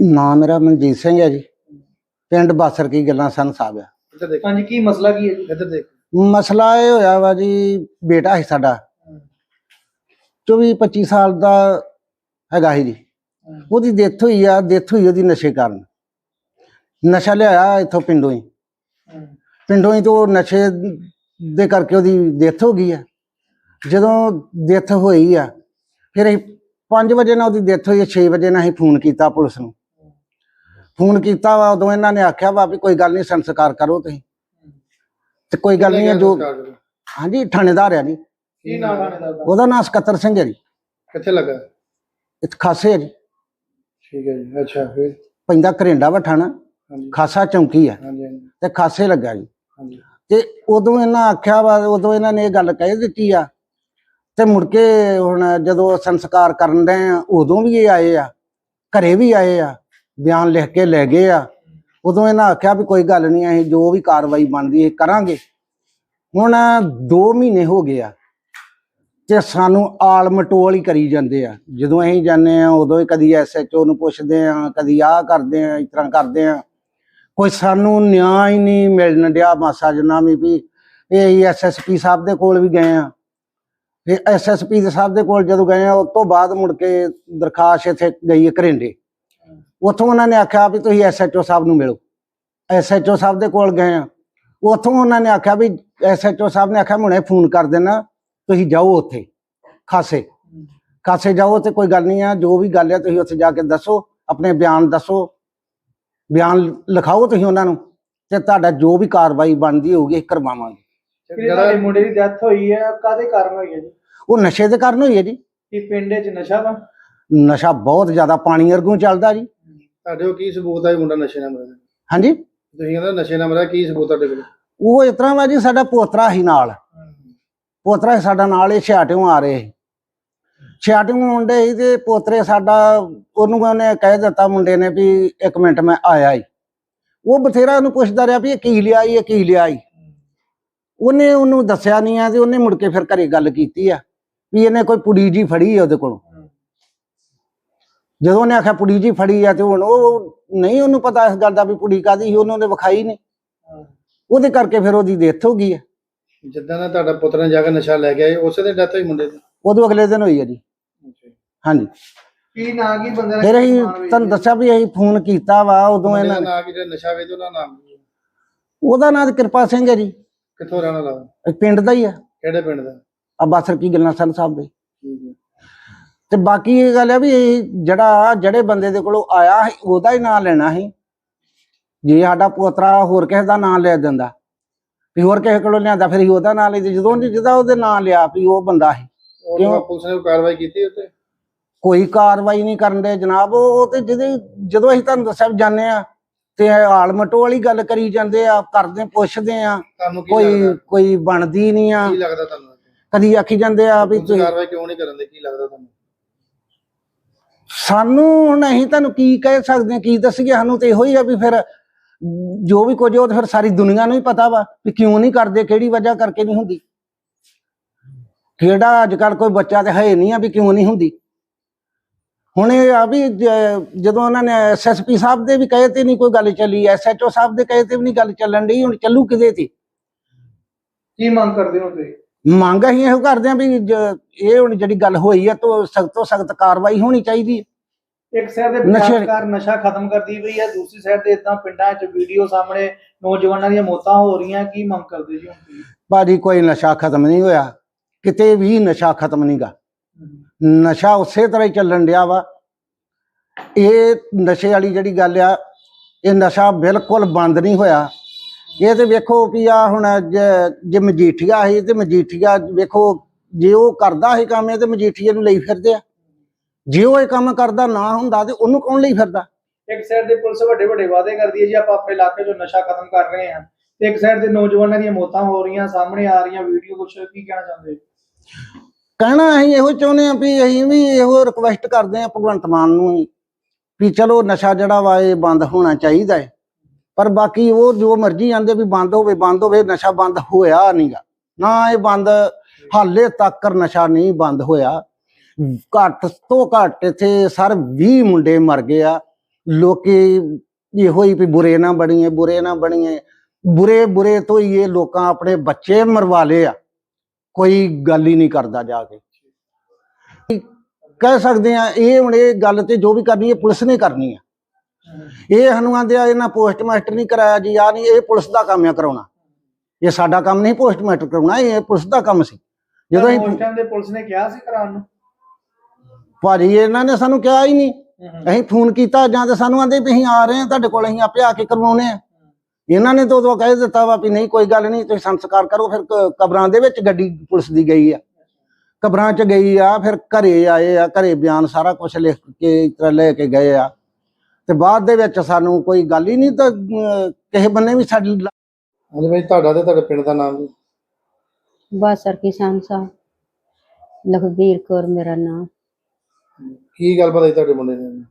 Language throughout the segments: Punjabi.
ਨਾਮ ਮੇਰਾ ਮਨਜੀਤ ਸਿੰਘ ਹੈ ਜੀ। ਪਿੰਡ ਬਾਸਰ ਕੀ ਗੱਲਾਂ ਸਨ ਸਾਹਿਬ। ਆ ਇੱਧਰ ਦੇਖ। ਹਾਂਜੀ ਕੀ ਮਸਲਾ ਕੀ ਹੈ ਜੀ? ਇੱਧਰ ਦੇਖ। ਮਸਲਾ ਇਹ ਹੋਇਆ ਵਾ ਜੀ ਬੇਟਾ ਹੈ ਸਾਡਾ। 24 25 ਸਾਲ ਦਾ ਹੈਗਾ ਸੀ ਜੀ। ਉਹਦੀ ਡੈਥ ਹੋਈ ਆ ਡੈਥ ਹੋਈ ਉਹਦੀ ਨਸ਼ੇ ਕਾਰਨ। ਨਸ਼ਾ ਲਿਆਇਆ ਇੱਥੋਂ ਪਿੰਡੋਂ ਹੀ। ਪਿੰਡੋਂ ਹੀ ਤੋਂ ਨਸ਼ੇ ਦੇ ਕਰਕੇ ਉਹਦੀ ਡੈਥ ਹੋ ਗਈ ਆ। ਜਦੋਂ ਡੈਥ ਹੋਈ ਆ ਫਿਰ ਅਸੀਂ 5 ਵਜੇ ਨਾਲ ਉਹਦੀ ਡੈਥ ਹੋਈ 6 ਵਜੇ ਨਾਲ ਅਸੀਂ ਫੋਨ ਕੀਤਾ ਪੁਲਿਸ ਨੂੰ। ਫੋਨ ਕੀਤਾ ਵਾ ਉਦੋਂ ਇਹਨਾਂ ਨੇ ਆਖਿਆ ਵਾ ਵੀ ਕੋਈ ਗੱਲ ਨਹੀਂ ਸੰਸਕਾਰ ਕਰੋ ਤੁਸੀਂ। ਤੇ ਕੋਈ ਗੱਲ ਨਹੀਂ ਹੈ ਜੋ ਹਾਂਜੀ ਥਾਣੇਦਾਰ ਆ ਜੀ। ਕੀ ਨਾਮ ਥਾਣੇਦਾਰ ਦਾ? ਉਹਦਾ ਨਾਮ ਸਕੱਤਰ ਸਿੰਘ ਹੈ ਜੀ। ਕਿੱਥੇ ਲੱਗਾ? ਇੱਥੇ ਖਾਸੇ ਹੈ ਜੀ। ਠੀਕ ਹੈ ਜੀ ਅੱਛਾ ਫਿਰ? ਪੈਂਦਾ ਘਰੇਂਡਾ ਵਾ ਥਾਣਾ ਹਾਂਜੀ। ਖਾਸਾ ਚੌਂਕੀ ਆ ਤੇ ਖਾਸੇ ਲੱਗਾ ਜੀ। ਤੇ ਉਦੋਂ ਇਹਨਾਂ ਆਖਿਆ ਵਾ ਉਦੋਂ ਇਹਨਾਂ ਨੇ ਇਹ ਗੱਲ ਕਹਿ ਦਿੱਤੀ ਆ। ਤੇ ਮੁੜ ਕੇ ਹੁਣ ਜਦੋਂ ਸੰਸਕਾਰ ਕਰਨ ਦੇ ਆ ਉਦੋਂ ਵੀ ਇਹ ਆਏ ਆ ਘਰੇ ਵੀ ਆਏ ਆ। ਬਿਆਨ ਲਿਖ ਕੇ ਲੈ ਗਏ ਆ। ਉਦੋਂ ਇਹਨਾਂ ਆਖਿਆ ਵੀ ਕੋਈ ਗੱਲ ਨਹੀਂ, ਅਸੀਂ ਜੋ ਵੀ ਕਾਰਵਾਈ ਬਣਦੀ ਹੈ ਕਰਾਂਗੇ। ਹੁਣ 2 ਮਹੀਨੇ ਹੋ ਗਏ ਆ ਤੇ ਸਾਨੂੰ ਆਲ ਮਟੋਲ ਹੀ ਕਰੀ ਜਾਂਦੇ ਆ। ਜਦੋਂ ਅਸੀਂ ਜਾਂਦੇ ਆ, ਉਦੋਂ ਹੀ ਕਦੀ ਐਸਐਚਓ ਨੂੰ ਪੁੱਛਦੇ ਆ, ਕਦੀ ਆਹ ਕਰਦੇ ਆ, ਇਸ ਤਰ੍ਹਾਂ ਕਰਦੇ ਆ। ਕੋਈ ਸਾਨੂੰ ਨਿਆਂ ਹੀ ਨਹੀਂ ਮਿਲਣ ਡਿਆ ਮਾਸਾ ਜਨਾ ਵੀ ਵੀ ਇਹ ਐਸਐਸਪੀ ਸਾਹਿਬ ਦੇ ਕੋਲ ਵੀ ਗਏ ਆ। ਇਹ ਐਸਐਸਪੀ ਦੇ ਸਾਹਿਬ ਦੇ ਕੋਲ ਜਦੋਂ ਗਏ ਆ, ਉਸ ਤੋਂ ਬਾਅਦ ਮੁੜ ਕੇ ਦਰਖਾਸਤ ਇੱਥੇ ਗਈ ਹੈ ਘਰਿੰਡੇ। ਉੱਥੋਂ ਉਹਨਾਂ ਨੇ ਆਖਿਆ ਵੀ ਤੁਸੀਂ ਐਸਐਚਓ ਸਾਹਿਬ ਨੂੰ ਮਿਲੋ। ਐਸਐਚਓ ਸਾਹਿਬ ਦੇ ਕੋਲ ਗਏ ਆ ਉੱਥੋਂ ਉਹਨਾਂ ਨੇ ਆਖਿਆ ਵੀ ਐਸਐਚਓ ਸਾਹਿਬ ਨੇ ਆਖਿਆ ਹੁਣੇ ਫੋਨ ਕਰ ਦੇਣਾ ਤੁਸੀਂ ਜਾਓ ਉੱਥੇ ਖਾਸੇ। ਖਾਸੇ ਜਾਓ ਤੇ ਕੋਈ ਗੱਲ ਨਹੀਂ ਆ ਜੋ ਵੀ ਗੱਲ ਹੈ ਤੁਸੀਂ ਉੱਥੇ ਜਾ ਕੇ ਦੱਸੋ ਆਪਣੇ ਬਿਆਨ ਦੱਸੋ। ਬਿਆਨ ਲਿਖਾਓ ਤੁਸੀਂ ਉਹਨਾਂ ਨੂੰ ਤੇ ਤੁਹਾਡਾ ਜੋ ਵੀ ਕਾਰਵਾਈ ਬਣਦੀ ਹੋਊਗੀ ਕਰਵਾਵਾਂਗੇ। ਜਿਹੜੀ ਮੁੰਡੇ ਦੀ ਡੈਥ ਹੋਈ ਹੈ ਕਾਦੇ ਕਾਰਨ ਹੋਈ ਹੈ ਜੀ? ਉਹ ਨਸ਼ੇ ਦੇ ਕਾਰਨ ਹੋਈ ਹੈ ਜੀ। ਕੀ ਪਿੰਡ 'ਚ ਨਸ਼ਾ ਵਾ? ਨਸ਼ਾ ਬਹੁਤ ਜ਼ਿਆਦਾ ਪਾਣੀ ਵਰਗੂ ਚੱਲਦਾ ਜੀ। ਤੁਹਾਡੇ ਕੋਲ ਕੀ ਸਬੂਤ ਹੈ ਇਹ ਮੁੰਡਾ ਨਸ਼ੇ ਨਾਲ ਮਰਿਆ? ਹਾਂਜੀ? ਤੁਸੀਂ ਕਹਿੰਦੇ ਨਸ਼ੇ ਨਾਲ ਮਰਿਆ ਕੀ ਸਬੂਤ ਤੁਹਾਡੇ ਕੋਲ? ਉਹ ਇਸ ਤਰ੍ਹਾਂ ਵਾ ਜੀ ਸਾਡਾ ਪੋਤਰਾ ਹੀ ਨਾਲ। ਪੋਤਰਾ ਸੀ ਸਾਡਾ ਨਾਲ ਇਹ ਛਿਆਟਿਓਂ ਆ ਰਹੇ ਸੀ। ਛਿਆਟਿਓਂ ਮੁੰਡੇ ਸੀ ਤੇ ਪੋਤਰੇ ਸਾਡਾ ਉਹਨੂੰ ਉਹਨੇ ਕਹਿ ਦਿੱਤਾ ਮੁੰਡੇ ਨੇ ਵੀ ਇੱਕ ਮਿੰਟ ਮੈਂ ਆਇਆ ਹੀ ਉਹ ਬਥੇਰਾ ਉਹਨੂੰ ਪੁੱਛਦਾ ਰਿਹਾ ਵੀ ਇਹ ਕੀ ਲਿਆ ਇਹ ਕੀ ਲਿਆ ਉਹਨੇ ਉਹਨੂੰ ਦੱਸਿਆ ਨਹੀਂ ਆ ਤੇ ਉਹਨੇ ਮੁੜ ਕੇ ਫਿਰ ਘਰੇ ਗੱਲ ਕੀਤੀ ਆ ਵੀ ਇਹਨੇ ਕੋਈ ਪੁੜੀ ਜੀ ਫੜੀ ਆ ਉਹਦੇ ਕੋਲੋਂ। ਜਦੋਂ ਉਹਨੇ ਆਖਿਆ ਪੁੜੀ ਜੀ ਫੜੀ ਆ ਤੇ ਹੁਣ ਉਹ ਨਹੀਂ ਉਹਨੂੰ ਪਤਾ ਇਸ ਗੱਲ ਦਾ ਵੀ ਪੁੜੀ ਕਾਦੀ ਸੀ ਉਹਨੂੰ ਉਹਨੇ ਵਿਖਾਈ ਨਹੀਂ। ਉਹਦੇ ਕਰਕੇ ਫਿਰ ਉਹਦੀ ਡੈਥ ਹੋ ਗਈ ਆ। ਜਿੱਦਾਂ ਦਾ ਤੁਹਾਡਾ ਪੁੱਤਰ ਨੇ ਜਾ ਕੇ ਨਸ਼ਾ ਲੈ ਗਿਆ ਉਸੇ ਦਿਨ ਡੈਥ ਹੋਈ ਮੁੰਡੇ ਦੀ? ਉਦੋਂ ਅਗਲੇ ਦਿਨ ਹੋਈ ਆ ਜੀ। ਹਾਂਜੀ। ਕੀ ਨਾਂ ਕੀ ਬੰਦੇ ਦਾ? ਫਿਰ ਅਸੀਂ ਤੁਹਾਨੂੰ? ਦੱਸਿਆ ਵੀ ਅਸੀਂ ਫੋਨ ਕੀਤਾ ਵਾ ਉਦੋਂ ਦਾ ਇਹਨਾਂ ਨੇ ਨਾਂ ਕੀ ਜਿਹੜਾ ਨਸ਼ਾ ਵੇਚਦਾ ਉਹਦਾ ਨਾਮ ਕੀ ਹੈ? ਉਹਦਾ ਨਾਂ ਤੇ ਕਿਰਪਾ ਸਿੰਘ ਹੈ ਜੀ। ਕਿੱਥੋਂ ਰਹਿਣ ਵਾਲਾ ਇਹ ਪਿੰਡ ਦਾ ਹੀ ਆ। ਕਿਹੜੇ ਪਿੰਡ ਦਾ? ਆ ਬਾਸਰ ਕੀ ਗੱਲਾਂ ਸਨ ਸਾਹਿਬ ਦੇ। ਠੀਕ ਹੈ ਤੇ ਬਾਕੀ ਇਹ ਗੱਲ ਹੈ ਵੀ ਜਿਹੜਾ ਜਿਹੜੇ ਬੰਦੇ ਦੇ ਕੋਲੋਂ ਆਇਆ ਉਹਦਾ ਹੀ ਨਾਂ ਲੈਣਾ ਸੀ। ਜੇ ਸਾਡਾ ਪੋਤਰਾ ਹੋਰ ਕਿਸੇ ਦਾ ਨਾਂ ਲੈ ਦਿੰਦਾ ਵੀ ਹੋਰ ਕਿਸੇ ਕੋਲੋਂ ਲਿਆਂਦਾ ਫਿਰ ਅਸੀਂ ਉਹਦਾ ਨਾਂ ਲੈਂਦੇ ਜਦੋਂ ਜਿਹਦਾ ਉਹਦੇ ਨਾਂ ਲਿਆ ਵੀ ਉਹ ਬੰਦਾ ਸੀ ਕਿਉਂ? ਪੁਲਿਸ ਨੇ ਕੋਈ ਕਾਰਵਾਈ ਕੀਤੀ ਉੱਤੇ? ਕੋਈ ਕਾਰਵਾਈ ਨਹੀਂ ਕਰਨ ਦੇ ਜਨਾਬ ਉਹ ਤੇ ਜਿਹਦੇ ਜਦੋਂ ਅਸੀਂ ਤੁਹਾਨੂੰ ਦੱਸਿਆ ਜਾਂਦੇ ਆ ਤੇ ਆਲਮਟੋ ਵਾਲੀ ਗੱਲ ਕਰੀ ਜਾਂਦੇ ਆ ਕਰਦੇ ਪੁੱਛਦੇ ਆ ਕੋਈ ਕੋਈ ਬਣਦੀ ਨਹੀਂ ਆ। ਕੀ ਲੱਗਦਾ ਤੁਹਾਨੂੰ ਕਦੀ ਆਖੀ ਜਾਂਦੇ ਆ ਵੀ ਤੁਸੀਂ ਕਾਰਵਾਈ ਕਿਉਂ ਨਹੀਂ ਕਰਨ ਦੇ? ਕੀ ਲੱਗਦਾ ਤੁਹਾਨੂੰ? ਸਾਨੂੰ ਹੁਣ ਤੁਹਾਨੂੰ ਕੀ ਕਹਿ ਸਕਦੇ ਹਾਂ, ਕੀ ਦੱਸੀਏ? ਸਾਨੂੰ ਤੇ ਇਹੋ ਹੀ ਆ ਵੀ ਫਿਰ ਜੋ ਵੀ ਕੁਝ ਉਹ ਤੇ ਫਿਰ ਸਾਰੀ ਦੁਨੀਆ ਨੂੰ ਹੀ ਪਤਾ ਵਾ ਵੀ ਕਿਉਂ ਨਹੀਂ ਕਰਦੇ, ਕਿਹੜੀ ਵਜ੍ਹਾ ਕਰਕੇ ਨਹੀਂ ਹੁੰਦੀ। ਕਿਹੜਾ ਅੱਜ ਕੱਲ ਕੋਈ ਬੱਚਾ ਤੇ ਹੈ ਨਹੀਂ ਆ ਵੀ ਕਿਉਂ ਨਹੀਂ ਹੁੰਦੀ। ਹੁਣ ਇਹ ਆ ਵੀ ਜ- ਜਦੋਂ ਉਹਨਾਂ ਨੇ ਐਸਐਸਪੀ ਸਾਹਿਬ ਦੇ ਵੀ ਕਹੇ ਤੇ ਨਹੀਂ ਕੋਈ ਗੱਲ ਚੱਲੀ ਐਸਐਚਓ ਸਾਹਿਬ ਦੇ ਕਹੇ ਤੇ ਵੀ ਨਹੀਂ ਗੱਲ ਚੱਲਣ ਡਈ, ਹੁਣ ਚੱਲੂ ਕਿਦੇ ਤੇ? ਕੀ ਮੰਗ ਕਰਦੇ ਹੋ ਤੁਸੀਂ? ਮੰਗ ਅਸੀਂ ਇਹੋ ਕਰਦੇ ਆ ਵੀ ਜ- ਇਹ ਹੁਣ ਜਿਹੜੀ ਗੱਲ ਹੋਈ ਆ ਤੋਂ ਸਖਤ ਤੋਂ ਸਖਤ ਕਾਰਵਾਈ ਹੋਣੀ ਚਾਹੀਦੀ ਹੈ। ਇੱਕ ਸਾਈਡ ਦੇ ਨਸ਼ੇ- ਬਲਾਤਕਾਰ ਨਸ਼ਾ ਖਤਮ ਕਰਦੀ ਪਈ ਹੈ ਦੂਸਰੀ ਸਾਈਡ ਤੇ ਇਦਾਂ ਪਿੰਡਾਂ 'ਚ ਵੀਡੀਓ ਸਾਹਮਣੇ ਨੌਜਵਾਨਾਂ ਦੀਆਂ ਮੌਤਾਂ ਹੋ ਰਹੀਆਂ ਕੀ ਮੰਗ ਕਰਦੇ ਜੀ ਹੁਣ ਤੁਸੀਂ? ਭਾਜੀ ਕੋਈ ਨਸ਼ਾ ਖਤਮ ਨਹੀਂ ਹੋਇਆ ਕਿਤੇ ਵੀ ਨਸ਼ਾ ਖਤਮ ਨਹੀਂਗਾ ਨਸ਼ਾ ਉਸੇ ਤਰ੍ਹਾਂ ਹੀ ਚੱਲਣ ਡਿਆ ਵਾ। ਇਹ ਨਸ਼ੇ ਵਾਲੀ ਜਿਹੜੀ ਗੱਲ ਆ ਇਹ ਨਸ਼ਾ ਬਿਲਕੁਲ ਬੰਦ ਨਹੀਂ ਹੋਇਆ। ਇਹ ਤੇ ਵੇਖੋ ਵੀ ਆ ਹੁਣ ਜ- ਮਜੀਠੀਆ ਸੀ ਤੇ ਮਜੀਠੀਆ ਵੇਖੋ ਜੇ ਉਹ ਕਰਦਾ ਸੀ ਕੰਮ ਇਹ ਤੇ ਮਜੀਠੀਏ ਨੂੰ ਲਈ ਫਿਰਦੇ ਆ। ਜੇ ਉਹ ਇਹ ਕੰਮ ਕਰਦਾ ਨਾ ਹੁੰਦਾ ਤੇ ਉਹਨੂੰ ਕੌਣ ਲਈ ਫਿਰਦਾ? ਇੱਕ ਸਾਈਡ ਦੇ ਪੁਲਿਸ ਵੱਡੇ ਵੱਡੇ ਵਾਅਦੇ ਕਰਦੀ ਹੈ ਜੀ ਆਪਾਂ ਆਪਣੇ ਇਲਾਕੇ 'ਚੋਂ ਨਸ਼ਾ ਖਤਮ ਕਰ ਰਹੇ ਹਾਂ। ਤੇ ਇੱਕ ਸਾਈਡ ਦੇ ਨੌਜਵਾਨਾਂ ਦੀਆਂ ਮੌਤਾਂ ਹੋ ਰਹੀਆਂ ਸਾਹਮਣੇ ਆ ਰਹੀਆਂ ਵੀਡੀਓ ਕੁਛ ਕੀ ਕਹਿਣਾ ਚਾਹੁੰਦੇ? ਕਹਿਣਾ ਅਸੀਂ ਇਹੋ ਚਾਹੁੰਦੇ ਆ ਵੀ ਅਸੀਂ ਵੀ ਇਹੋ ਰਿਕਵੈਸਟ ਕਰਦੇ ਆ ਭਗਵੰਤ ਮਾਨ ਨੂੰ ਵੀ ਚਲੋ ਨਸ਼ਾ ਜਿਹੜਾ ਵਾ ਇਹ ਬੰਦ ਹੋਣਾ ਚਾਹੀਦਾ ਹੈ। ਪਰ ਬਾਕੀ ਉਹ ਜੋ ਮਰਜ਼ੀ ਆਂਦੇ ਵੀ ਬੰਦ ਹੋਵੇ ਬੰਦ ਹੋਵੇ, ਨਸ਼ਾ ਬੰਦ ਹੋਇਆ ਨਹੀਂਗਾ ਨਾ ਇਹ ਬੰਦ, ਹਾਲੇ ਤੱਕ ਨਸ਼ਾ ਨਹੀਂ ਬੰਦ ਹੋਇਆ। ਘੱਟ ਤੋਂ ਘੱਟ ਇੱਥੇ ਸਰ 20 ਮੁੰਡੇ ਮਰ ਗਏ ਆ। ਲੋਕੀ ਇਹੋ ਹੀ ਵੀ ਬੁਰੇ ਨਾ ਬਣੀਏ, ਬੁਰੇ ਨਾ ਬਣੀਏ। ਬੁਰੇ ਬੁਰੇ ਤੋਂ ਹੀ ਇਹ ਲੋਕਾਂ ਆਪਣੇ ਬੱਚੇ ਮਰਵਾ ਲਏ ਆ। ਕੋਈ ਗੱਲ ਹੀ ਨਹੀਂ ਕਰਦਾ ਜਾ ਕੇ। ਕਹਿ ਸਕਦੇ ਆ, ਇਹ ਹੁਣ ਇਹ ਗੱਲ ਤੇ ਜੋ ਵੀ ਕਰਨੀ ਹੈ, ਪੁਲਿਸ ਨੇ ਕਰਨੀ ਆ। ਇਹ ਸਾਨੂੰ ਆਂਦੇ ਆ ਇਹਨਾਂ ਪੋਸਟ ਮਾਸਟਰ ਨਹੀਂ ਕਰਾਇਆ ਜੀ ਆ ਨਹੀਂ ਇਹ ਪੁਲਿਸ ਦਾ ਕੰਮ ਆ ਕਰਾਉਣਾ। ਇਹ ਸਾਡਾ ਕੰਮ ਨਹੀਂ ਪੋਸਟ ਮਾਸਟਰ ਕਰਾਉਣਾ ਇਹ ਪੁਲਿਸ ਦਾ ਕੰਮ ਸੀ। ਜਦੋਂ ਅਸੀਂ ਟਾਈਮ ਦੇ ਪੁਲਿਸ ਨੇ ਕਿਹਾ ਸੀ ਕਰਾਉਣ ਨੂੰ? ਭਾਜੀ ਇਹਨਾਂ ਨੇ ਸਾਨੂੰ ਕਿਹਾ ਹੀ ਨਹੀਂ। ਅਸੀਂ ਫੋਨ ਕੀਤਾ ਜਾਂ ਤੇ ਸਾਨੂੰ ਆਂਦੇ ਵੀ ਅਸੀਂ ਆ ਰਹੇ ਹਾਂ ਤੁਹਾਡੇ ਕੋਲ ਅਸੀਂ ਆਪੇ ਆ ਕੇ ਕਰਵਾਉਨੇ ਆ। ਇਹਨਾਂ ਨੇ ਤਾਂ ਉਦੋਂ ਕਹਿ ਦਿੱਤਾ ਵਾ ਵੀ ਨਹੀਂ ਕੋਈ ਗੱਲ ਨਹੀਂ ਤੁਸੀਂ ਸੰਸਕਾਰ ਕਰੋ ਫਿਰ ਕਬਰਾਂ ਦੇ ਵਿੱਚ ਗੱਡੀ ਪੁਲਿਸ ਦੀ ਗਈ ਆ। ਕਬਰਾਂ 'ਚ ਗਈ ਆ ਫਿਰ ਘਰੇ ਆਏ ਆ ਘਰੇ ਬਿਆਨ ਸਾਰਾ ਕੁਝ ਲਿਖ ਕੇ ਇਸ ਤਰ੍ਹਾਂ ਲੈ ਕੇ ਗਏ ਆ। ਤੇ ਬਾਅਦ ਦੇ ਵਿੱਚ ਸਾਨੂੰ ਕੋਈ ਗੱਲ ਹੀ ਨਹੀਂ ਤਾਂ ਅਹ, ਕਿਸੇ ਬੰਨੇ ਵੀ ਸਾਡੀ ਲ- ਹਾਂਜੀ ਬਾਈ ਤੁਹਾਡਾ ਤੇ ਤੁਹਾਡੇ ਪਿੰਡ ਦਾ ਨਾਮ ਜੀ ਬਾਸਰ ਕਿਸਾਨ ਸਾਹਿਬ ਲਖਬੀਰ ਕੌਰ ਮੇਰਾ ਨਾਮ। ਕੀ ਗੱਲਬਾਤ ਹੈ ਤੁਹਾਡੇ ਮੁੰਡੇ ਨੇ?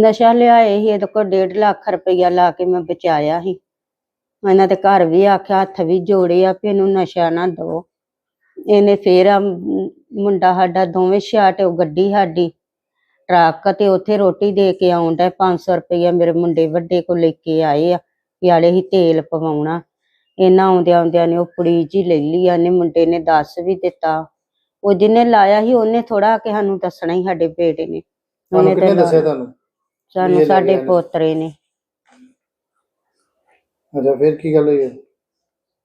ਨਸ਼ਾ ਲਿਆਏ ਸੀ ਇਹਦੇ ਕੋਲ 1.5 ਲੱਖ ਰੁਪਈਆ ਲਾ ਕੇ ਮੈਂ ਬਚਾਇਆ ਸੀ। ਇਹਨਾਂ ਦੇ ਘਰ ਵੀ ਆਖਿਆ ਹੱਥ ਵੀ ਜੋੜੇ ਆ ਵੀ ਇਹਨੂੰ ਨਸ਼ਾ ਨਾ ਦਿਓ। ਇਹਨੇ ਫੇਰ ਆ ਮੁੰਡਾ ਸਾਡਾ ਦੋਵੇਂ ਛਾਟ ਉਹ ਗੱਡੀ ਸਾਡੀ। ਟਰੱਕ ਤੇ ਉੱਥੇ ਰੋਟੀ ਦੇ ਕੇ ਆਉਂਦਾ 500 ਰੁਪਈਆ ਮੇਰੇ ਮੁੰਡੇ ਵੱਡੇ ਕੋਲ ਲੈ ਕੇ ਆਏ ਆ ਯਾਲੇ ਹੀ ਤੇਲ ਪਵਾਉਣਾ। ਇਹਨਾਂ ਆਉਂਦਿਆਂ ਆਉਂਦਿਆਂ ਨੇ ਉਹ ਪੁੜੀ ਜੀ ਲੈ ਲਈ ਆ ਨੇ ਮੁੰਡੇ ਨੇ ਦੱਸ ਵੀ ਦਿੱਤਾ। ਉਹ ਜਿਹਨੇ ਲਾਇਆ ਸੀ ਉਹਨੇ ਥੋੜਾ ਕਿ ਸਾਨੂੰ ਦੱਸਣਾ ਹੀ ਸਾਡੇ ਬੇਟੇ ਨੇ। ਤੁਹਾਨੂੰ ਤੇ ਦੱਸਿਆ। ਤੁਹਾਨੂੰ? ਸਾਨੂੰ ਸਾਡੇ। ਪੋਤਰੇ ਨੇ। ਅੱਛਾ ਫਿਰ ਕੀ ਗੱਲ ਹੋਈ?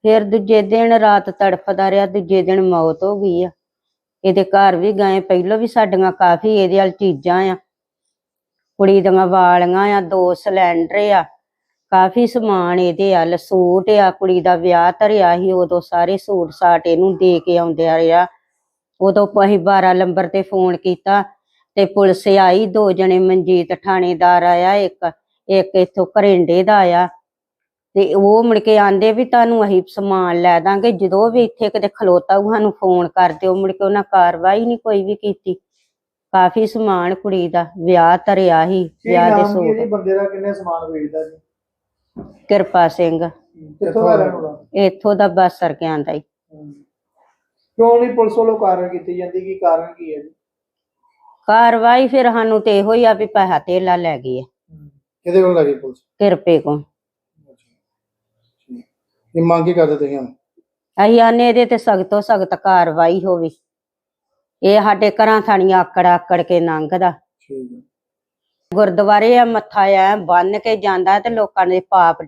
ਫਿਰ ਦੂਜੇ ਦਿਨ ਰਾਤ ਤੜਫਦਾ ਰਿਹਾ ਦੂਜੇ ਦਿਨ ਮੌਤ ਹੋ ਗਈ ਆ। ਇਹਦੇ ਘਰ ਵੀ ਗਏ, ਪਹਿਲਾਂ ਵੀ ਸਾਡੀਆਂ ਕਾਫੀ ਇਹਦੇ ਵਾਲ ਚੀਜ਼ਾਂ ਆ। ਕੁੜੀ ਦੀਆਂ ਵਾਲੀਆਂ ਆ, ਦੋ ਸਿਲੰਡਰ ਆ, ਕਾਫੀ ਸਮਾਨ ਇਹਦੇ ਵੱਲ ਸੂਟ ਆ, ਕੁੜੀ ਦਾ ਵਿਆਹ ਧਰਿਆ ਸੀ, ਉਦੋਂ ਸਾਰੇ ਸੂਟ ਸਾਟ ਇਹਨੂੰ ਦੇ ਕੇ ਆਉਂਦੇ ਆ ਰਿਹਾ। ਉਦੋਂ ਅਸੀਂ 12 ਨੰਬਰ ਤੇ ਫੋਨ ਕੀਤਾ ਤੇ ਪੁਲਿਸ ਆਈ, ਦੋ ਜਣੇ ਮਨਜੀਤ ਥਾਣੇਦਾਰ ਆਇਆ, ਇੱਕ ਇੱਕ ਇੱਥੋਂ ਘਰਿੰਡੇ ਦਾ ਆਇਆ। ਤੇ ਉਹ ਮੁੜ ਕੇ ਆਂਦੇ ਵੀ ਤੁਹਾਨੂੰ ਅਸੀਂ ਸਮਾਨ ਲੈ ਦਾਂਗੇ ਜਦੋਂ ਵੀ ਇੱਥੇ ਕਿਤੇ ਖਲੋਤਾ ਹੋਊ ਸਾਨੂੰ ਫੋਨ ਕਰ ਦਿਓ। ਮੁੜ ਕੇ ਉਹਨਾਂ ਕਾਰਵਾਈ ਨਹੀਂ ਕੋਈ ਵੀ ਕੀਤੀ। ਕਾਫੀ ਸਮਾਨ ਕੁੜੀ ਦਾ ਵਿਆਹ ਧਰਿਆ ਸੀ ਵਿਆਹ ਦੇ ਹੈ ਸੂਟ ਬੰਦੇ ਦਾ ਕਿੰਨੇ ਸਮਾਨ ਵੇਚਦਾ ਜੀ? ਕਿਰਪਾ ਸਿੰਘ। ਕਿੱਥੋਂ ਦਾ ਰਹਿਣ ਵਾਲਾ? ਇੱਥੋਂ ਦਾ ਬਸਰ ਕੇ ਆਂਦਾ ਈ ਕਿਉਂ ਨਹੀਂ ਪੁਲਿਸ ਵੱਲੋਂ ਕਾਰਵਾਈ ਕੀਤੀ ਜਾਂਦੀ? ਕੀ ਕਾਰਨ ਕੀ ਹੈ ਜੀ? ਕਾਰਵਾਈ ਫਿਰ ਸਾਨੂੰ ਤੇ ਇਹੋ ਹੀ ਆ ਵੀ ਪੈਸਾ ਧੇਲਾ ਲੈ ਗਈ ਹੈ। ਕਿਹਦੇ ਕੋਲ ਲੱਗੀ ਪੁਲਿਸ? ਕਿਰਪੇ ਕੋ ਇਹ ਮੰਗ ਕੀ ਕਰਦੇ ਤੁਸੀਂ ਹੁਣ? ਅਸੀਂ ਆਨੇ ਇਹਦੇ ਤੇ ਸਖਤ ਤੋਂ ਸਖਤ ਕਾਰਵਾਈ ਹੋਵੇ। ਇਹ ਸਾਡੇ ਘਰਾਂ ਥਾਣੀਆਂ ਆਕੜ ਆਕੜ ਕੇ ਲੰਘਦਾ। ਠੀਕ ਹੈ। ਗੁਰਦੁਆਰੇ ਆ ਮੱਥਾ ਆ ਬੰਨ ਕੇ ਜਾਂਦਾ ਤੇ ਲੋਕਾਂ ਦੇ ਪਾਪ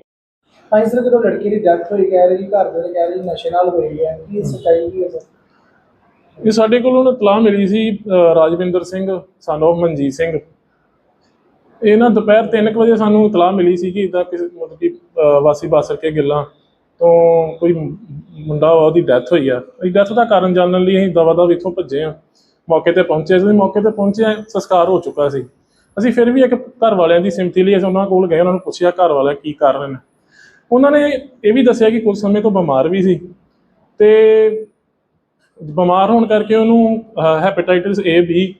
ਹਾਂਜੀ ਸਰ ਜਦੋਂ ਲੜਕੀ ਦੀ ਡੈਥ ਹੋਈ ਕਹਿ ਰਹੇ ਜੀ ਘਰ ਦੇ ਕਹਿ ਰਹੇ ਜੀ ਨਸ਼ੇ ਨਾਲ ਹੋਈ ਹੈ। ਕੀ ਸੱਚਾਈ ਕੀ ਹੈ? ਸਰ ਇਹ ਸਾਡੇ ਕੋਲੋਂ ਨਾ ਤਲਾਹ ਮਿਲੀ ਸੀ ਰਾਜਵਿੰਦਰ ਸਿੰਘ ਸਾਨੂੰ ਮਨਜੀਤ ਸਿੰਘ। ਇਹ ਨਾ ਦੁਪਹਿਰ 3 ਵਜੇ ਸਾਨੂੰ ਤਲਾਹ ਮਿਲੀ ਸੀ ਕਿ ਇਦਾਂ ਕਿਸੇ ਮਤਲਬ ਕਿ ਵਾਸੀ ਬਾਸਰ ਕੇ ਗਿੱਲਾਂ ਤੋਂ ਕੋਈ ਮੁੰਡਾ ਵਾ, ਉਹਦੀ ਡੈਥ ਹੋਈ ਆ। ਇਹ ਡੈਥ ਦਾ ਕਾਰਨ ਜਾਣਨ ਲਈ ਅਸੀਂ ਦਵਾ ਦਵ ਇੱਥੋਂ ਭੱਜੇ ਆ। ਮੌਕੇ ਤੇ ਪਹੁੰਚੇ ਸੀ ਮੌਕੇ ਤੇ ਪਹੁੰਚੇ ਸੰਸਕਾਰ ਹੋ ਚੁੱਕਾ ਸੀ। ਅਸੀਂ ਫਿਰ ਵੀ ਇੱਕ ਘਰ ਵਾਲਿਆਂ ਦੀ ਸਿਮਤੀ ਲਈ ਅਸੀਂ ਉਹਨਾਂ ਕੋਲ ਗਏ ਉਹਨਾਂ ਨੂੰ ਪੁੱਛਿਆ ਘਰ ਵਾਲਾ ਕੀ ਕਰ ਰਹੇ ਨੇ ਉਹਨਾਂ ਨੇ ਇਹ ਵੀ ਦੱਸਿਆ ਕਿ ਕੁਝ ਸਮੇਂ ਤੋਂ ਬਿਮਾਰ ਵੀ ਸੀ ਤੇ ਬਿਮਾਰ ਹੋਣ ਕਰਕੇ ਉਹਨੂੰ ਹੈਪੇਟਾਈਟਿਸ ਏ ਬੀ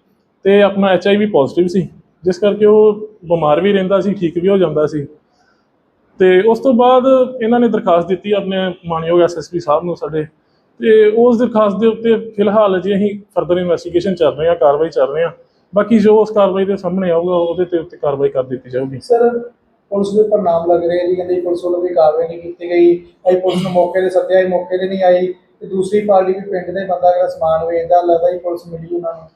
ਤੇ ਆਪਣਾ ਐਚ ਆਈ ਵੀ ਪੋਜ਼ਿਟਿਵ ਸੀ। ਜਿਸ ਕਰਕੇ ਉਹ ਬਿਮਾਰ ਵੀ ਰਹਿੰਦਾ ਸੀ ਠੀਕ ਵੀ ਹੋ ਜਾਂਦਾ ਸੀ। ਤੇ ਉਸ ਤੋਂ ਬਾਅਦ ਇਹਨਾਂ ਨੇ ਦਰਖਾਸਤ ਦਿੱਤੀ ਆਪਣੇ ਮਾਨਯੋਗ ਐਸਐਸਪੀ ਸਾਹਿਬ ਨੂੰ ਸਾਡੇ, ਤੇ ਉਸ ਦਰਖਾਸਤ ਦੇ ਉੱਤੇ ਫਿਲਹਾਲ ਜੀ ਅਸੀਂ ਫਰਦਰ ਇਨਵੈਸਟੀਗੇਸ਼ਨ ਚੱਲ ਰਹੇ ਹਾਂ, ਕਾਰਵਾਈ ਚੱਲ ਰਹੇ ਹਾਂ। ਬਾਕੀ ਜੋ ਉਸ ਕਾਰਵਾਈ ਦੇ ਸਾਹਮਣੇ ਆਊਗਾ, ਉਹਦੇ ਤੇ ਉੱਤੇ ਕਾਰਵਾਈ ਕਰ ਦਿੱਤੀ ਜਾਊਗੀ। ਸਰ, ਪੁਲਿਸ ਦੇ ਉੱਪਰ ਨਾਮ ਲੱਗ ਰਿਹਾ ਜੀ, ਕਹਿੰਦੇ ਪੁਲਿਸ ਵੱਲੋਂ ਵੀ ਕਾਰਵਾਈ ਨਹੀਂ ਕੀਤੀ ਗਈ। ਅਸੀਂ ਪੁਲਿਸ ਨੂੰ ਮੌਕੇ ਤੇ ਸੱਦਿਆ ਸੀ ਮੌਕੇ ਤੇ ਨਹੀਂ ਆਈ ਤੇ ਦੂਸਰੀ ਪਾਰਟੀ ਵੀ ਪਿੰਡ ਦੇ ਬੰਦਾ ਅਗਰ ਸਮਾਨ ਵੇਚਦਾ, ਲੱਗਦਾ ਜੀ ਪੁਲਿਸ ਮਿਲੀ ਉਹਨਾਂ ਨੂੰ।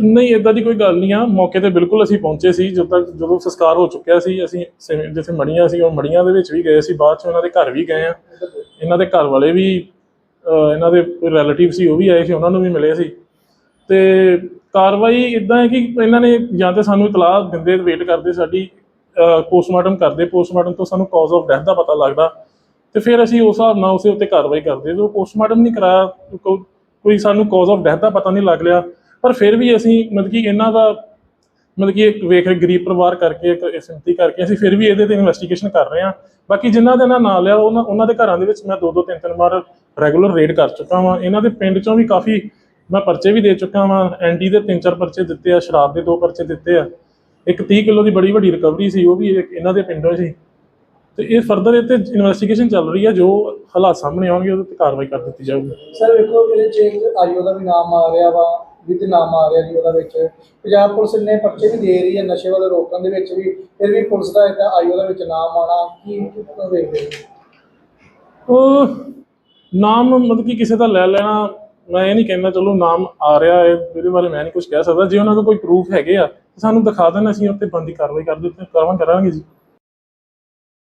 ਨਹੀਂ ਇਦਾਂ ਦੀ ਕੋਈ ਗੱਲ ਨਹੀਂ ਆ। ਮੌਕੇ ਤੇ ਬਿਲਕੁਲ ਅਸੀਂ ਪਹੁੰਚੇ ਸੀ। ਜਦੋਂ ਤੱਕ ਜਦੋਂ ਸੰਸਕਾਰ ਹੋ ਚੁੱਕਿਆ ਸੀ ਅਸੀਂ ਸਿਮ- ਜਿੱਥੇ ਮੜੀਆਂ ਸੀ ਉਹ ਮੜੀਆਂ ਦੇ ਵਿੱਚ ਵੀ ਗਏ ਸੀ। ਬਾਅਦ ਚ ਉਹਨਾਂ ਦੇ ਘਰ ਵੀ ਗਏ ਆ। ਇਹਨਾਂ ਦੇ ਘਰ ਵਾਲੇ ਵੀ ਅਹ, ਇਹਨਾਂ ਦੇ ਰਿਲੇਟਿਵ ਸੀ ਉਹ ਵੀ ਆਏ ਸੀ। ਉਹਨਾਂ ਨੂੰ ਵੀ ਮਿਲੇ ਸੀ। ਤੇ ਕਾਰਵਾਈ ਇਦਾਂ ਹੈ ਕਿ ਇਹਨਾਂ ਨੇ ਜਾਂ ਤੇ ਸਾਨੂੰ ਇਤਲਾਹ ਦਿੰਦੇ ਵੇਟ ਕਰਦੇ ਸਾਡੀ ਪੋਸਟਮਾਰਟਮ ਕਰਦੇ। ਪੋਸਟਮਾਰਟਮ ਤੋਂ ਸਾਨੂੰ ਕਾਜ਼ ਆਫ ਡੈਥ ਦਾ ਪਤਾ ਲੱਗਦਾ। ਤੇ ਫਿਰ ਅਸੀਂ ਉਸ ਹਿਸਾਬ ਨਾਲ ਉਸੇ ਉੱਤੇ ਕਾਰਵਾਈ ਕਰਦੇ। ਜਦੋਂ ਪੋਸਟਮਾਰਟਮ ਨਹੀਂ ਕਰਾਇਆ ਕੋ- ਕੋਈ ਸਾਨੂੰ ਕਾਜ਼ ਆਫ ਡੈਥ ਦਾ ਪਤਾ ਨਹੀਂ ਲੱਗ ਰਿਹਾ ਪਰ ਫਿਰ ਵੀ ਅਸੀਂ ਮਤਲਬ ਕਿ ਇਹਨਾਂ ਦਾ ਮਤਲਬ ਕਿ ਇੱਕ ਵੇਖ ਗਰੀਬ ਪਰਿਵਾਰ ਕਰਕੇ, ਇੱਕ ਸਿੰਪਤੀ ਕਰਕੇ ਅਸੀਂ ਫਿਰ ਵੀ ਇਹਦੇ ਤੇ ਇਨਵੈਸਟੀਗੇਸ਼ਨ ਕਰ ਰਹੇ ਹਾਂ। ਬਾਕੀ ਜਿਨ੍ਹਾਂ ਦੇ ਨਾਲ ਨਾਂ ਲਿਆ, ਉਹਨਾਂ ਉਹਨਾਂ ਦੇ ਘਰਾਂ ਦੇ ਵਿੱਚ ਮੈਂ ਦੋ ਦੋ ਤਿੰਨ ਤਿੰਨ ਵਾਰ ਰੈਗੂਲਰ ਰੇਡ ਕਰ ਚੁੱਕਾ ਵਾਂ। ਇਹਨਾਂ ਦੇ ਪਿੰਡ ਚੋਂ ਵੀ ਕਾਫੀ ਮੈਂ ਪਰਚੇ ਵੀ ਦੇ ਚੁੱਕਾ ਵਾਂ। ਐਨਡੀ ਦੇ ਤਿੰਨ ਚਾਰ ਪਰਚੇ ਦਿੱਤੇ ਆ, ਸ਼ਰਾਬ ਦੇ ਦੋ ਪਰਚੇ ਦਿੱਤੇ ਆ। ਇੱਕ 30 ਕਿਲੋ ਦੀ ਬੜੀ ਵੱਡੀ ਰਿਕਵਰੀ ਸੀ, ਉਹ ਵੀ ਇਹਨਾਂ ਦੇ ਪਿੰਡੋਂ ਸੀ। ਤੇ ਇਹ ਫਰਦਰ ਇਹ ਤੇ ਇਨਵੈਸਟੀਗੇਸ਼ਨ ਚੱਲ ਰਹੀ ਹੈ ਜੋ ਹਾਲਾਤ ਸਾਹਮਣੇ ਆਉਣਗੇ, ਉਹਦੇ ਤੇ ਕਾਰਵਾਈ ਕਰ ਦਿੱਤੀ ਜਾਊਗੀ। ਸਰ ਵੇਖੋ ਇਹਦੇ ਚ ਆਈਓ ਦਾ ਵੀ ਨਾਮ ਆ ਰਿਹਾ ਵਾ। ਵਿਦ ਨਾਮ ਆ ਰਿਹਾ ਜੀ ਉਹਦਾ ਵਿੱਚ। ਪੰਜਾਬ ਪੁਲਿਸ ਨੇ ਪਰਚੇ ਵੀ ਦੇ ਰਹੀ ਹੈ ਨਸ਼ੇ ਵਾਲੇ ਰੋਕਣ ਦੇ ਵਿੱਚ ਵੀ, ਫਿਰ ਵੀ ਪੁਲਿਸ ਦਾ ਇਹਦਾ ਆਈਓ ਦੇ ਵਿੱਚ ਨਾਮ ਆਣਾ ਕੀ ਕਿਉਂ ਵੇਖਦੇ ਉਹ ਨਾਮ ਮਤਲਬ ਕਿ ਕਿਸੇ ਦਾ ਲੈ ਲੈਣਾ, ਮੈਂ ਇਹ ਨਹੀਂ ਕਹਿੰਦਾ ਚਲੋ ਨਾਮ ਆ ਰਿਹਾ ਹੈ, ਇਹਦੇ ਬਾਰੇ ਮੈਂ ਨਹੀਂ ਕੁਝ ਕਹਿ ਸਕਦਾ। ਜੇ ਉਹਨਾਂ ਕੋਲ ਕੋਈ ਪ੍ਰੂਫ ਹੈਗੇ ਆ ਸਾਨੂੰ ਦਿਖਾ ਦੇਣ, ਅਸੀਂ ਉੱਤੇ ਬੰਦੀ ਕਾਰਵਾਈ ਕਰ ਦਿੱਤੇ ਕਰਾਵਾਂ ਕਰਾਂਗੇ ਜੀ।